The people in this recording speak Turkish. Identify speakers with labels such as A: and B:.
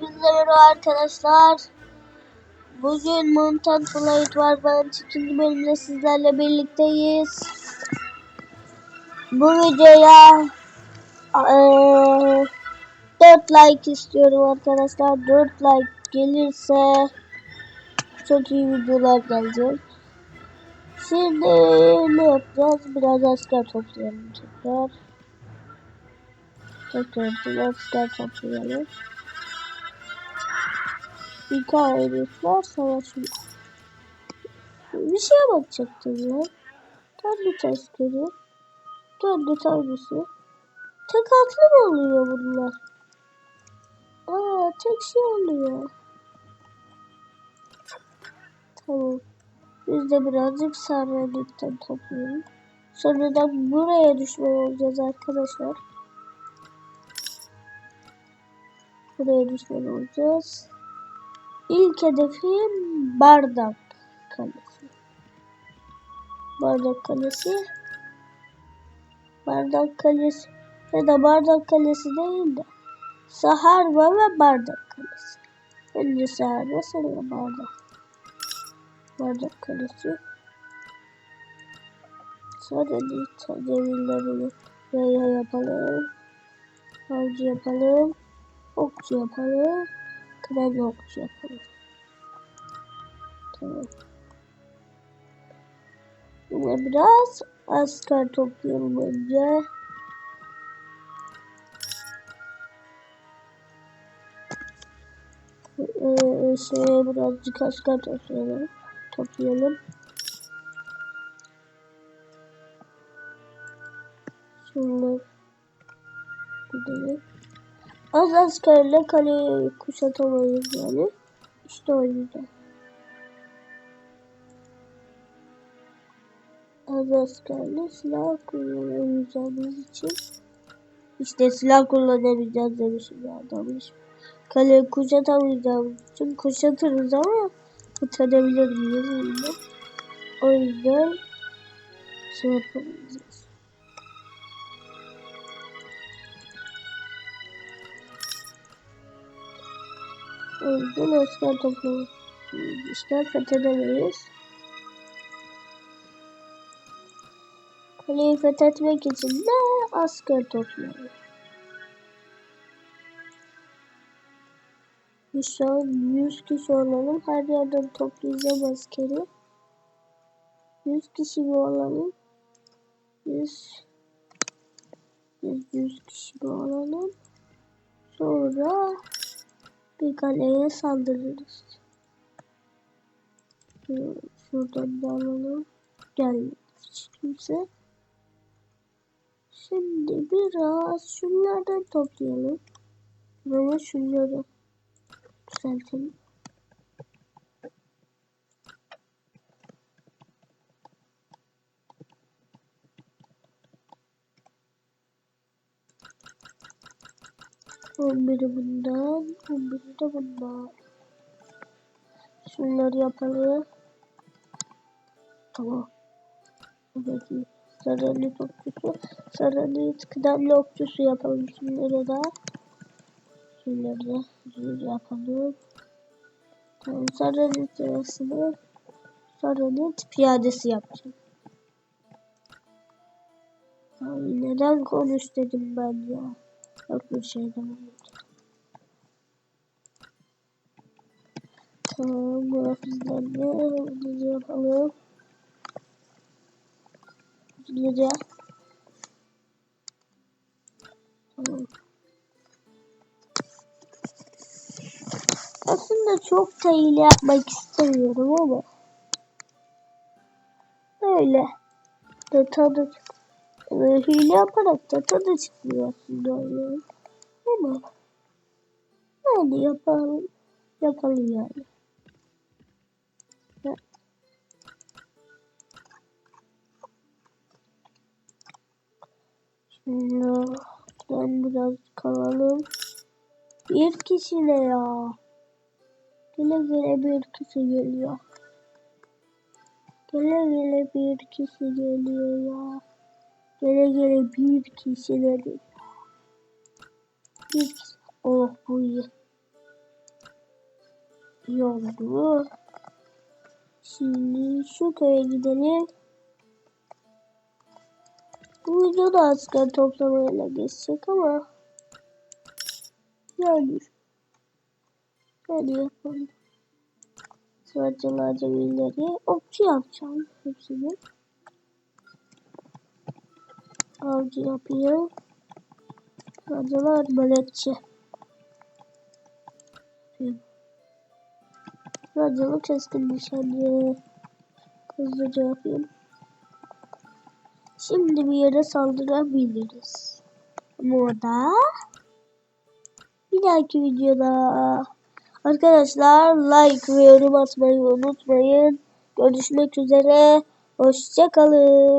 A: Bizde merhaba arkadaşlar. Bugün Mountain Flight var. Ben ikinci bölümde sizlerle birlikteyiz. Bu videoya eee 4 like istiyorum arkadaşlar. 4 like gelirse çok iyi videolar gelecek. Şimdi ne yapacağız? Biraz asker toplayalım tekrar. Tekrar biraz asker toplayalım. Hikayelikler savaşıyor. Bir şeye bakacaktım ya. Tablet askeri. Tablet ailesi. Tek atlı mı oluyor bunlar? Aa tek şey oluyor. Tamam. Biz de birazcık sarmadıktan toplayalım. Sonradan buraya düşman olacağız arkadaşlar. Buraya düşman olacağız. İlk hedefim Bardak Kalesi. Bardak Kalesi. Bardak Kalesi ya da Bardak Kalesi değil de Saharva ve Bardak Kalesi. Önce Saharva sonra Bardak. Bardak Kalesi. Sonra demirleri yaya yapalım. Avcı yapalım. Okçu yapalım. Okçu yapalım. Tamam. Yine biraz asker toplayalım önce. Ee, şey birazcık asker toplayalım. Toplayalım. Şunları gidelim. Az askerle kaleyi kuşatamayız yani. İşte o yüzden. Az askerle silah kullanamayacağımız için işte silah kullanamayacağız demişim ya adammış. Kaleyi kuşatamayacağımız için kuşatırız ama kurtarabilir miyiz. O yüzden şey yapamayacağız. Yüzden asker toplamak işte fethedemeyiz. Kaleyi fethetmek için de asker. Biz şu an 100 kişi olalım. Her yerden toplayacağım askeri. 100 kişi mi olalım? 100 100, 100 kişi mi olalım? Sonra bir kaleye saldırırız. Şuradan da alalım. Gelmedi hiç kimse. Şimdi biraz şunlardan toplayalım. Ama şunları düzeltelim. On biri bundan, on biri de bundan. Şunları yapalım. Tamam. Buradaki sarılı okçusu, sarılı kıdemli okçusu yapalım şunları da. Şunları da yapalım. Tamam sarılı sırasını sarılı piyadesi yapacağım. Ay, neden konuş dedim ben ya. Yok bir şey demedim. Tamam grafizlerle hızlıca yapalım. Hızlıca. Tamam. Aslında çok da yapmak istemiyorum ama öyle. Yani hile yaparak data da çıkmıyor aslında öyle. Ama yani yapalım. Yapalım yani. Ya. Şimdi ben biraz kalalım. Bir kişi ne ya? Gele gele bir kişi geliyor. Gele gele bir kişi geliyor ya. Gele gele bir kişi geliyor. Bir kişi. Oh bu iyi. iyi. Şimdi şu köye gidelim. Bu video da asker toplamayla geçecek ama yani hadi yapalım. Sıvacılı acemileri okçu yapacağım hepsini. Avcı yapayım. Sıvacılı arbaletçi. Sıvacılı keskin nişancı. Hızlıca yapayım. Şimdi bir yere saldırabiliriz. Ama o da bir dahaki videoda. Arkadaşlar like ve yorum atmayı unutmayın. Görüşmek üzere. Hoşçakalın.